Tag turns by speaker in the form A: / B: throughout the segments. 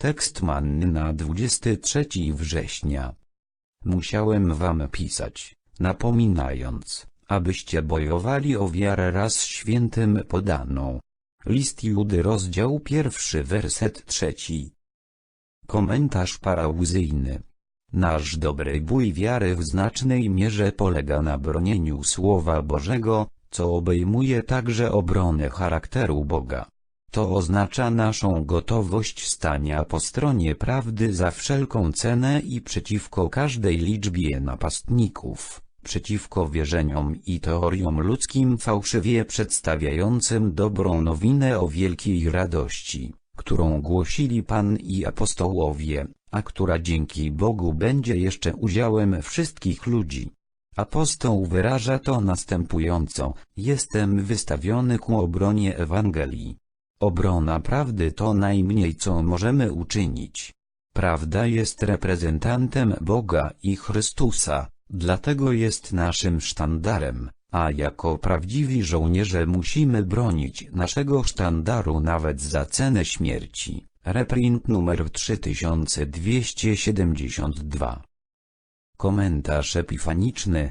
A: Tekst manny na 23 września. Musiałem wam pisać, napominając, abyście bojowali o wiarę raz świętym podaną. List Judy rozdział pierwszy werset trzeci. Komentarz parauzyjny. Nasz dobry bój wiary w znacznej mierze polega na bronieniu Słowa Bożego, co obejmuje także obronę charakteru Boga. To oznacza naszą gotowość stania po stronie prawdy za wszelką cenę i przeciwko każdej liczbie napastników, przeciwko wierzeniom i teoriom ludzkim fałszywie przedstawiającym dobrą nowinę o wielkiej radości, którą głosili Pan i apostołowie, a która dzięki Bogu będzie jeszcze udziałem wszystkich ludzi. Apostoł wyraża to następująco, jestem wystawiony ku obronie Ewangelii. Obrona prawdy to najmniej co możemy uczynić. Prawda jest reprezentantem Boga i Chrystusa, dlatego jest naszym sztandarem, a jako prawdziwi żołnierze musimy bronić naszego sztandaru nawet za cenę śmierci. Reprint numer 3272 Komentarz epifaniczny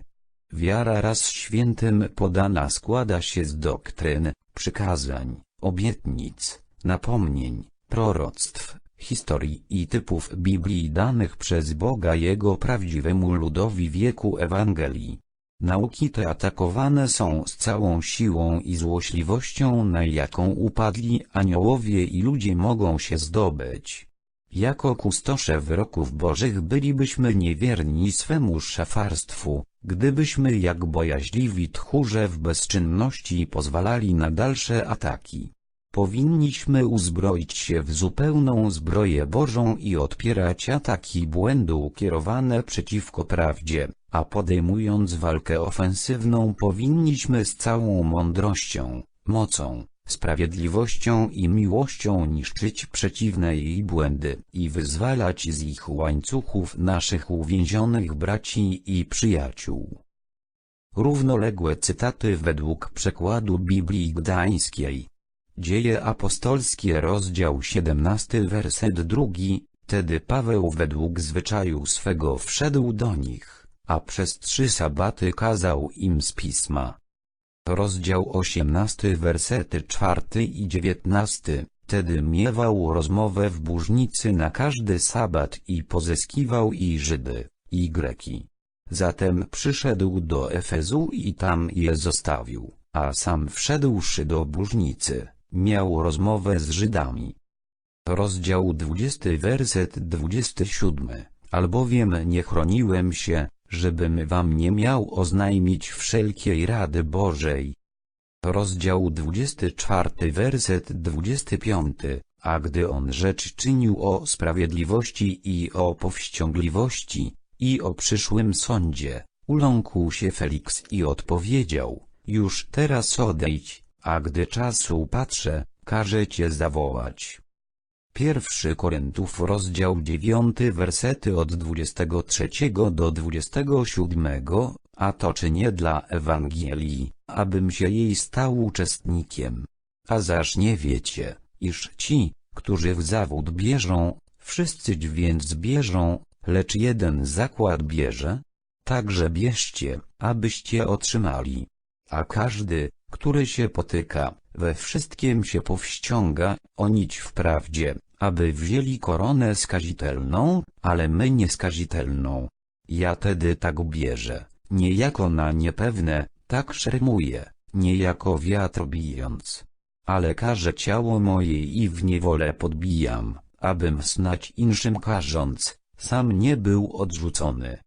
A: Wiara raz świętym podana składa się z doktryn, przykazań, obietnic, napomnień, proroctw, historii i typów Biblii danych przez Boga Jego prawdziwemu ludowi wieku Ewangelii. Nauki te atakowane są z całą siłą i złośliwością na jaką upadli aniołowie i ludzie mogą się zdobyć. Jako kustosze wyroków bożych bylibyśmy niewierni swemu szafarstwu, gdybyśmy jak bojaźliwi tchórze w bezczynności pozwalali na dalsze ataki. Powinniśmy uzbroić się w zupełną zbroję Bożą i odpierać ataki błędu kierowane przeciwko prawdzie, a podejmując walkę ofensywną powinniśmy z całą mądrością, mocą, sprawiedliwością i miłością niszczyć przeciwne jej błędy i wyzwalać z ich łańcuchów naszych uwięzionych braci i przyjaciół. Równoległe cytaty według przekładu Biblii Gdańskiej. Dzieje apostolskie rozdział 17 werset drugi, Tedy Paweł według zwyczaju swego wszedł do nich, a przez trzy sabaty kazał im z pisma. Rozdział 18 wersety 4 i 19 Tedy miewał rozmowę w burznicy na każdy sabat i pozyskiwał i Żydy, i Greki. Zatem przyszedł do Efezu i tam je zostawił, a sam wszedłszy do burznicy, miał rozmowę z Żydami. Rozdział 20 werset 27 Albowiem nie chroniłem się, żebym wam nie miał oznajmić wszelkiej rady Bożej. Rozdział 24 werset 25 A gdy on rzecz czynił o sprawiedliwości i o powściągliwości, i o przyszłym sądzie, uląkł się Feliks i odpowiedział, już teraz odejdź, a gdy czas upatrzę, każę cię zawołać. Pierwszy Koryntów rozdział 9 wersety od 23 do 27, a to czy nie dla Ewangelii, abym się jej stał uczestnikiem. A zaż nie wiecie, iż ci, którzy w zawód bierzą, wszyscy więc bierzą, lecz jeden zakład bierze? Także bierzcie, abyście otrzymali. A każdy, który się potyka, we wszystkim się powściąga, o nić w prawdzie, aby wzięli koronę skazitelną, ale my nieskazitelną. Ja tedy tak bierze, niejako na niepewne, tak szermuję, niejako wiatr bijąc. Ale każę ciało moje i w niewolę podbijam, abym snać inszym karząc, sam nie był odrzucony.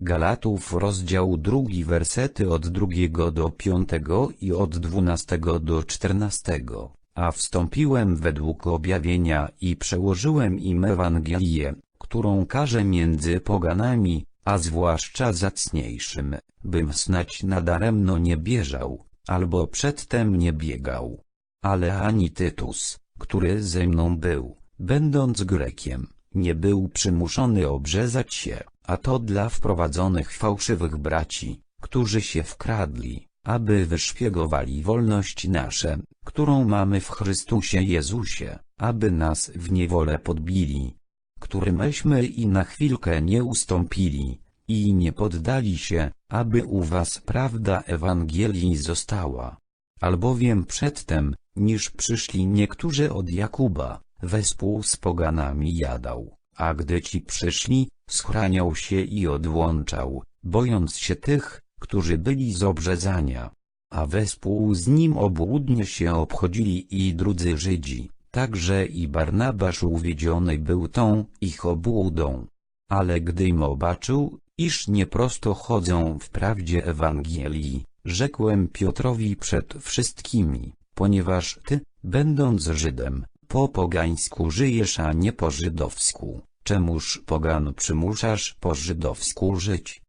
A: Galatów rozdział drugi wersety od drugiego do piątego i od dwunastego do czternastego. A wstąpiłem według objawienia i przełożyłem im Ewangelię, którą każę między poganami, a zwłaszcza zacniejszym, bym snać nadaremno nie bieżał, albo przedtem nie biegał. Ale ani Tytus, który ze mną był, będąc Grekiem, nie był przymuszony obrzezać się, a to dla wprowadzonych fałszywych braci, którzy się wkradli, aby wyszpiegowali wolność nasze, którą mamy w Chrystusie Jezusie. aby nas w niewolę podbili, którymeśmy i na chwilkę nie ustąpili, i nie poddali się, aby u was prawda Ewangelii została. Albowiem przedtem, niż przyszli niektórzy od Jakuba, wespół z poganami jadał, a gdy ci przyszli, schraniał się i odłączał, bojąc się tych, którzy byli z obrzezania. A wespół z nim obłudnie się obchodzili i drudzy Żydzi, także i Barnabasz uwiedziony był tą ich obłudą. Ale gdy im obaczył, iż nieprosto chodzą w prawdzie Ewangelii, rzekłem Piotrowi przed wszystkimi, ponieważ ty, będąc Żydem, po pogańsku żyjesz, a nie po żydowsku, czemuż pogan przymuszasz po żydowsku żyć?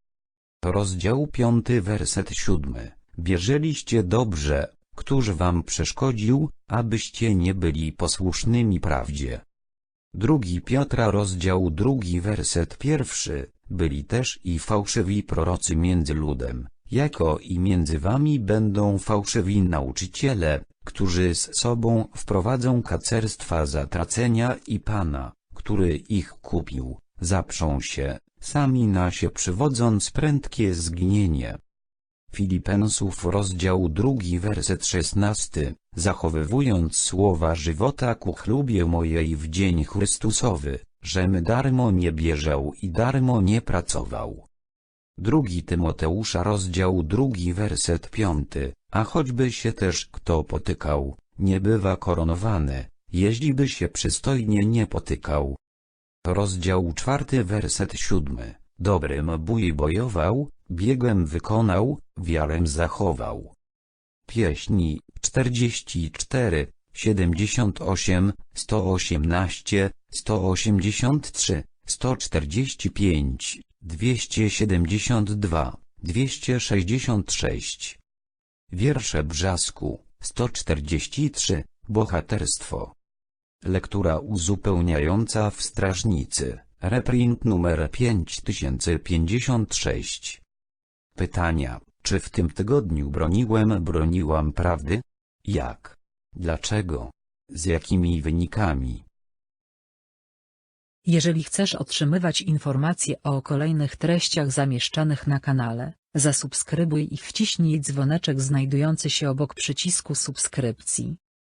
A: Rozdział piąty werset siódmy. Bierzeliście dobrze, któż wam przeszkodził, abyście nie byli posłusznymi prawdzie. Drugi Piotra rozdział drugi werset pierwszy. Byli też i fałszywi prorocy między ludem, jako i między wami będą fałszywi nauczyciele, którzy z sobą wprowadzą kacerstwa zatracenia i Pana, który ich kupił, zaprzą się, sami na się przywodząc prędkie zginienie. Filipensów rozdział drugi werset szesnasty, zachowywując słowa żywota ku chlubie mojej w dzień Chrystusowy, żem darmo nie bieżał i darmo nie pracował. Drugi Tymoteusza rozdział drugi werset piąty, a choćby się też kto potykał, nie bywa koronowany, jeździby się przystojnie nie potykał. Rozdział czwarty werset siódmy, dobrym bój bojował, biegiem wykonał, wiarę zachował. Pieśni 44, 78, 118, 183, 145, 272, 266. Wiersze Brzasku 143, Bohaterstwo. Lektura uzupełniająca w Strażnicy, reprint numer 5056. Pytania, czy w tym tygodniu broniłem broniłam prawdy? Jak? Dlaczego? Z jakimi wynikami?
B: Jeżeli chcesz otrzymywać informacje o kolejnych treściach zamieszczanych na kanale, zasubskrybuj i wciśnij dzwoneczek znajdujący się obok przycisku subskrypcji.